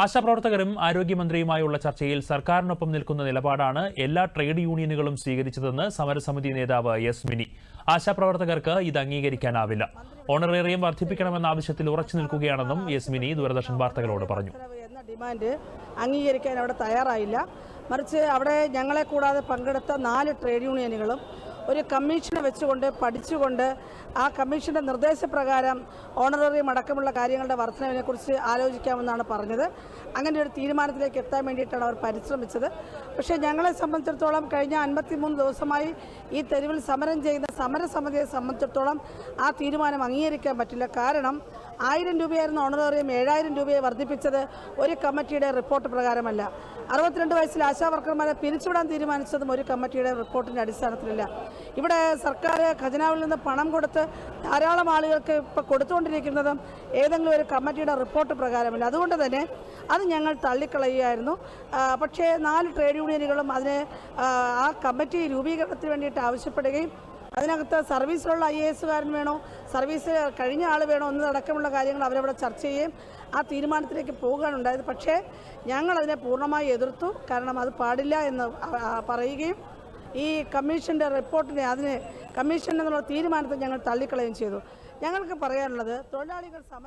ആശാപ്രവർത്തകരും ആരോഗ്യമന്ത്രിയുമായുള്ള ചർച്ചയിൽ സർക്കാരിനൊപ്പം നിൽക്കുന്ന നിലപാടാണ് എല്ലാ ട്രേഡ് യൂണിയനുകളും സ്വീകരിച്ചതെന്ന് സമരസമിതി നേതാവ് എസ് മിനി. ആശാപ്രവർത്തകർക്ക് ഇത് അംഗീകരിക്കാനാവില്ല. ഓണറേറിയം വർദ്ധിപ്പിക്കണമെന്ന ആവശ്യത്തിൽ ഉറച്ചു നിൽക്കുകയാണെന്നും എസ് മിനി ദൂരദർശൻ വാർത്തകളോട് പറഞ്ഞു. എന്ന ഡിമാൻഡ് അംഗീകരിക്കാൻ അവിടെ തയ്യാറായില്ല. മറിച്ച് അവിടെ ഞങ്ങളെ കൂടാതെ പങ്കെടുത്ത നാല് ട്രേഡ് യൂണിയനുകളും ഒരു കമ്മീഷനെ വെച്ചുകൊണ്ട് പഠിച്ചുകൊണ്ട് ആ കമ്മീഷന്റെ നിർദ്ദേശപ്രകാരം ഓണററിയം അടക്കമുള്ള കാര്യങ്ങളുടെ വർധനവിനെക്കുറിച്ച് ആലോചിക്കാമെന്നാണ് പറഞ്ഞത്. അങ്ങനെ ഒരു തീരുമാനത്തിലേക്ക് എത്താൻ വേണ്ടിയിട്ടാണ് അവർ പരിശ്രമിച്ചത്. പക്ഷേ ഞങ്ങളെ സംബന്ധിച്ചിടത്തോളം കഴിഞ്ഞ അൻപത്തിമൂന്ന് ദിവസമായി ഈ തെരുവിൽ സമരം ചെയ്യുന്ന സമരസമിതിയെ സംബന്ധിച്ചിടത്തോളം ആ തീരുമാനം അംഗീകരിക്കാൻ പറ്റില്ല. കാരണം ആയിരം രൂപയായിരുന്ന ഓണറേറിയം ഏഴായിരം രൂപയെ വർദ്ധിപ്പിച്ചത് ഒരു കമ്മിറ്റിയുടെ റിപ്പോർട്ട് പ്രകാരമല്ല. അറുപത്തിരണ്ട് വയസ്സിൽ ആശാവർക്കർമാരെ പിരിച്ചുവിടാൻ തീരുമാനിച്ചതും ഒരു കമ്മിറ്റിയുടെ റിപ്പോർട്ടിന്റെ അടിസ്ഥാനത്തിലല്ല. ഇവിടെ സർക്കാർ ഖജനാവിൽ നിന്ന് പണം കൊടുത്ത് ധാരാളം ആളുകൾക്ക് ഇപ്പോൾ കൊടുത്തുകൊണ്ടിരിക്കുന്നതും ഏതെങ്കിലും ഒരു കമ്മിറ്റിയുടെ റിപ്പോർട്ട് പ്രകാരമല്ല. അതുകൊണ്ട് തന്നെ അത് ഞങ്ങൾ തള്ളിക്കളയുകയായിരുന്നു. പക്ഷേ നാല് ട്രേഡ് യൂണിയനുകളും അതിനെ ആ, കമ്മിറ്റി രൂപീകരണത്തിന് വേണ്ടിയിട്ട് ആവശ്യപ്പെടുകയും അതിനകത്ത് സർവീസിലുള്ള ഐ എ എസുകാരൻ വേണോ? സർവീസ് കഴിഞ്ഞ ആൾ വേണോ? എന്നതടക്കമുള്ള കാര്യങ്ങൾ അവരവിടെ ചർച്ച ചെയ്യുകയും ആ തീരുമാനത്തിലേക്ക് പോകാനുണ്ടായത് പക്ഷേ ഞങ്ങളതിനെ പൂർണമായി എതിർത്തു. കാരണം അത് പാടില്ല എന്ന് പറയുകയും ഈ കമ്മീഷന്റെ റിപ്പോർട്ടിനെ അതിന് കമ്മീഷൻ എന്നുള്ള തീരുമാനത്തെ ഞങ്ങൾ തള്ളിക്കളയുകയും ചെയ്തു. ഞങ്ങൾക്ക് പറയാനുള്ളത് തൊഴിലാളികൾ സമരം